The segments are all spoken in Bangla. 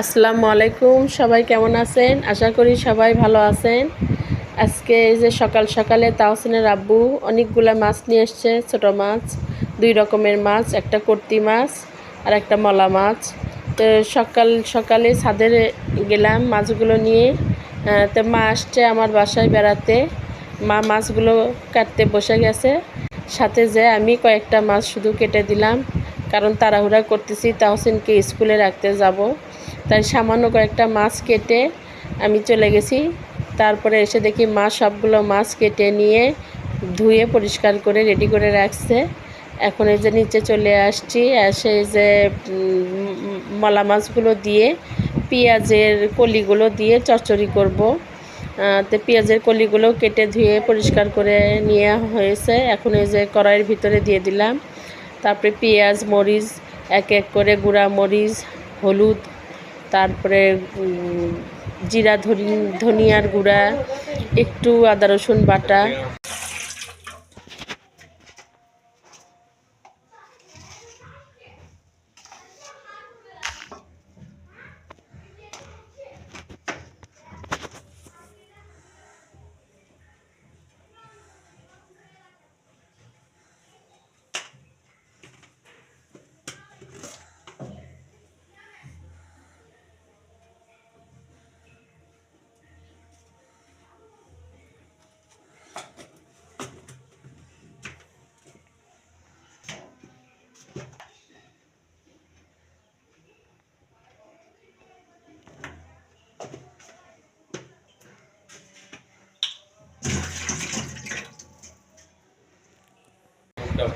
আসসালামু আলাইকুম, সবাই কেমন আছেন? আশা করি সবাই ভালো আছেন। আজকে এই যে সকাল সকালে তাহসিনের আব্বু অনেকগুলা মাছ নিয়ে এসছে, ছোট মাছ, দুই রকমের মাছ, একটা কর্তি মাছ আর একটা মলা মাছ। তো সকাল সকালে ছাদে গেলাম মাছগুলো নিয়ে। তো মা আসছে আমার বাসায় বেড়াতে। মা মাছগুলো কাটতে বসে গেছে। সাথে যে আমি কয়েকটা মাছ শুধু কেটে দিলাম, কারণ তাড়াহুড়া করতেছি তাহসিনকে স্কুলে রাখতে যাব। তাই সামান্য কয়েকটা মাছ কেটে আমি চলে গেছি। তারপরে এসে দেখি মা সবগুলো মাছ কেটে নিয়ে ধুয়ে পরিষ্কার করে রেডি করে রাখছে। এখন এই যে নিচে চলে আসছি, এসে যে মলা মাছগুলো দিয়ে, পেঁয়াজের কলিগুলো দিয়ে চচ্চড়ি করব। তো পেঁয়াজের কলিগুলো কেটে ধুয়ে পরিষ্কার করে নিয়ে হয়েছে। এখন এই যে কড়াইয়ের ভিতরে দিয়ে দিলাম। তারপরে পেঁয়াজ, মরিচ, এক এক করে গুঁড়া মরিচ, হলুদ তারপরে জিরা ধনি ধনিয়ার গুঁড়া একটু আদা রসুন বাটা।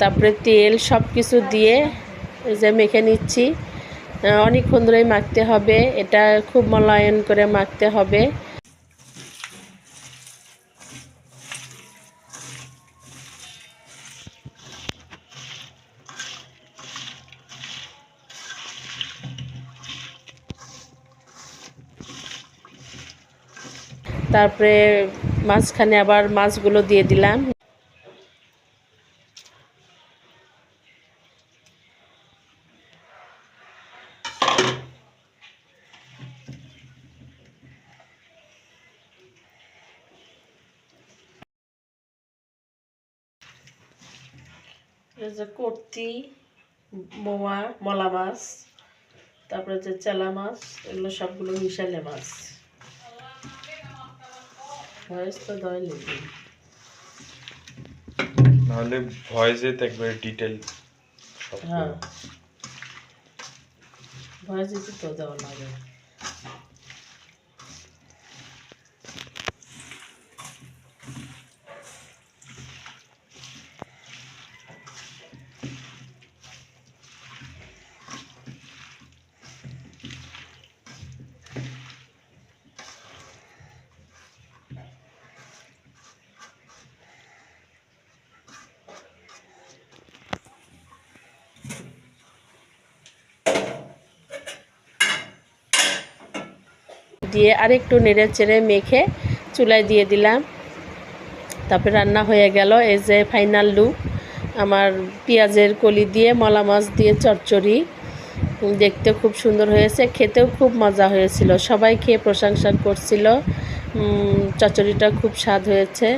তারপরে তেল সব কিছু দিয়ে যে মেখে নিচ্ছি। অনেকক্ষণ ধরেই মাখতে হবে। এটা খুব মলায়ন করে মাখতে হবে। তারপরে মাঝখানে আবার মাছগুলো দিয়ে দিলাম। এই যে কর্তি মোয়া মলা মাছ তারপরে যে চেলা মাছ এগুলো সবগুলো মিশালে মাছ। ভয়েস তো দয় লেগে নাহলে ভয়েসে একবারে ডিটেল হ্যাঁ। ভয়েস তো দেওয়া লাগে। দিয়ে আরেকটু নেড়ে চেড়ে মেখে চুলায় দিয়ে দিলাম। তারপরে রান্না হয়ে গেল এই যে ফাইনাল লুক আমার পেঁয়াজের কলি দিয়ে, মলা মাছ দিয়ে চচ্চড়ি। দেখতে খুব সুন্দর হয়েছে, খেতেও খুব মজা হয়েছিল, সবাই খেয়ে প্রশংসা করছিল। চচ্চড়িটা খুব স্বাদ হয়েছে।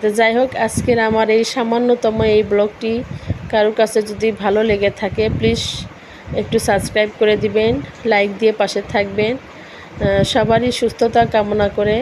তো যাই হোক, আজকের আমার এই সামান্যতম এই ব্লগটি কারোর কাছে যদি ভালো লেগে থাকে প্লিজ একটু সাবস্ক্রাইব করে দিবেন লাইক দিয়ে পাশে থাকবেন। সবারই সুস্থতা কামনা করে।